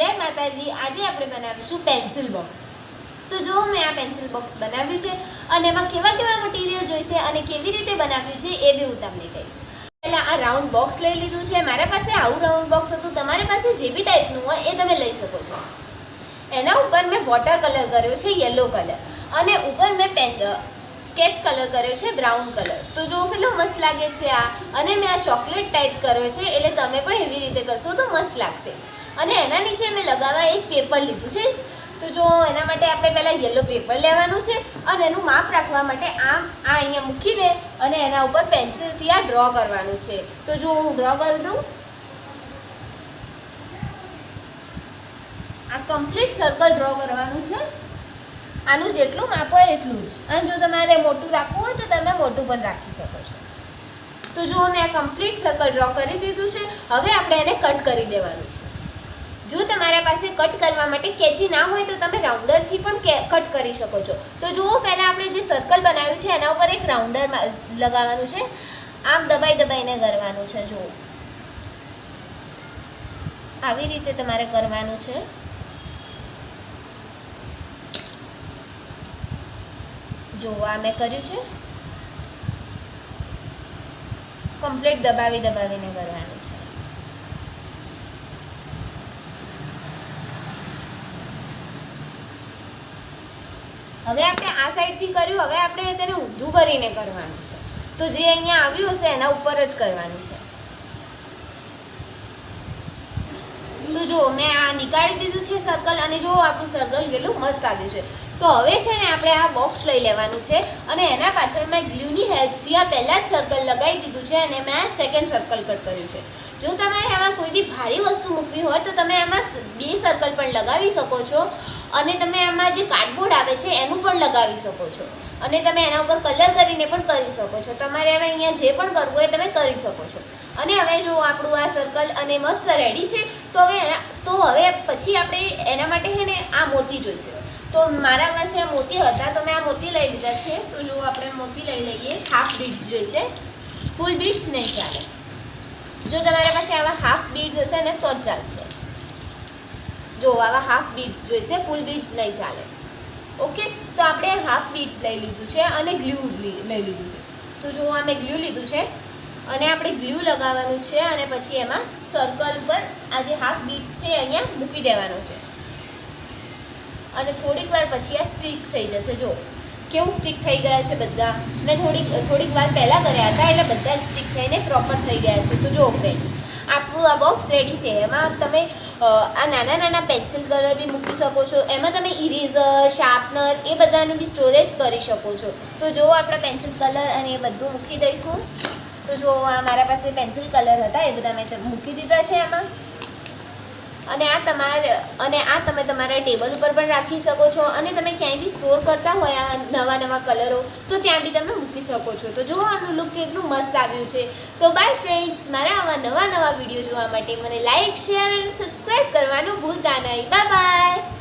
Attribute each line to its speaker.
Speaker 1: જય માતાજી, આજે આપણે બનાવીશું પેન્સિલ બોક્સ તો જો મેં આ પેન્સિલ બોક્સ બનાવ્યું છે અને એમાં કેવા કેવા મટીરિયલ જોઈશે અને કેવી રીતે બનાવ્યું છે એ બી હું તમને કહીશ. પહેલાં આ રાઉન્ડ બોક્સ લઈ લીધું છે. મારા પાસે આવું રાઉન્ડ બોક્સ હતું. તમારી પાસે જે બી ટાઈપનું હોય એ તમે લઈ શકો છો. એના ઉપર મેં વોટર કલર કર્યો છે યલો કલર અને ઉપર મેં પેન સ્કેચ કલર કર્યો છે, બ્રાઉન કલર. તો જો કેટલો મસ્ત લાગે છે આ. અને મેં આ ચોકલેટ ટાઈપ કર્યો છે, એટલે તમે પણ એવી રીતે કરશો તો મસ્ત લાગશે. અને એના નીચે મેં લગાવવા એક પેપર લીધું છે. તો જો એના માટે આપણે પહેલાં યલો પેપર લેવાનું છે અને એનું માપ રાખવા માટે આમ આ અહીંયા મૂકીને અને એના ઉપર પેન્સિલથી આ ડ્રો કરવાનું છે. તો જો હું ડ્રો કરી દઉં. આ કમ્પ્લીટ સર્કલ ડ્રો કરવાનું છે. આનું જેટલું માપ હોય એટલું જ. અને જો તમારે મોટું રાખવું હોય તો તમે મોટું પણ રાખી શકો છો. તો જો મેં આ કમ્પ્લીટ સર્કલ ડ્રો કરી દીધું છે, હવે આપણે એને કટ કરી દેવાનું છે. જો તમારા પાસે કટ કરવા માટે કેચી ના હોય તો તમે રાઉન્ડરથી પણ કટ કરી શકો છો. તો જુઓ, પહેલાં આપણે જે સર્કલ બનાવ્યું છે, એના ઉપર એક રાઉન્ડર લગાવવાનું છે. આમ દબાઈ દબાઈને કરવાનું છે, જુઓ. આવી રીતે તમારે કરવાનું છે. જો આ મેં કર્યું છે. કમ્પ્લીટ દબાવી દબાવીને કરવાનું છે. હવે આપણે આ સાઈડથી કર્યું, હવે આપણે તેને ઊંધું કરીને કરવાનું છે. તો જે અહીંયા આવ્યું હશે, એના ઉપર જ કરવાનું છે. તો જો મેં આ નીકાળી દીધું છે સર્કલ અને જો આપણું સર્કલ કેટલું મસ્ત આવ્યું છે. તો હવે છે ને આપણે આ બોક્સ લઈ લેવાનું છે અને એના પાછળ મેં ગ્લુની હેલ્પથી આ પહેલાં જ સર્કલ લગાવી દીધું છે અને મેં સેકન્ડ સર્કલ કટ કર્યું છે. જો તમારે આમાં કોઈ બી ભારી વસ્તુ મૂકવી હોય તો તમે એમાં બે સર્કલ પણ લગાવી શકો છો અને તમે આમાં જે કાર્ડબોર્ડ આવે છે એનું પણ લગાવી શકો છો. અને તમે એના ઉપર કલર કરીને પણ કરી શકો છો. તમારે હવે અહીંયા જે પણ કરવું હોય તમે કરી શકો છો. અને હવે જો આપણું આ સર્કલ અને મસ્ત રેડી છે તો હવે તો હવે પછી આપણે એના માટે છે ને આ મોતી જોઈશે. તો મારા પાસે આ મોતી હતા, તો મેં આ મોતી લઈ લીધા છે. તો જો આપણે મોતી લઈ લઈએ હાફ બીડ્સ જોઈશે. ફૂલ બીડ્સ નહીં ચાલે. જો તમારા પાસે આવા હાફ બીડ્સ હશે ને, તો જ ચાલશે. જો આવા હાફ બીડ્સ જોઈશે ફૂલ બીડ્સ નહીં ચાલે. ઓકે તો આપણે હાફ બીડ્સ લઈ લીધું છે અને ગ્લુ લઈ લીધું છે. તો જો આ મેં ગ્લુ લીધું છે અને આપણે ગ્લુ લગાવવાનું છે અને પછી એમાં સર્કલ ઉપર આ જે હાફ બીટ્સ છે અહીંયા મૂકી દેવાનું છે. અને થોડીક વાર પછી આ સ્ટીક થઈ જશે. જો, કેવું સ્ટીક થઈ ગયા છે બધા? મેં થોડીક થોડીક વાર પહેલાં કર્યા હતા, એટલે બધા જ સ્ટીક થઈને પ્રોપર થઈ ગયા છે. તો જો ફ્રેન્ડ્સ આપણું આ બોક્સ રેડી છે. એમાં તમે આ નાના નાના પેન્સિલ કલર બી મૂકી શકો છો. એમાં તમે ઇરેઝર શાર્પનર એ બધાનું બી સ્ટોરેજ કરી શકો છો. તો જો, આપણે પેન્સિલ કલર અને એ બધું મૂકી દઈશું. તો જો આ મારા પાસે પેન્સિલ કલર હતા, એ બધા મેં મૂકી દીધા છે એમાં અને આ તમારે, અને આ તમે તમારા ટેબલ ઉપર પણ રાખી શકો છો. અને તમે ક્યાંય બી સ્ટોર કરતા હોય આ નવા નવા કલરો તો ત્યાં બી તમે મૂકી શકો છો. તો જુઓ આનું લુક કેટલું મસ્ત આવ્યું છે. તો બાય ફ્રેન્ડ્સ મારા આવા નવા નવા વીડિયો જોવા માટે મને લાઇક શેર અને સબસ્ક્રાઈબ કરવાનું ભૂલતા નહીં. Bye bye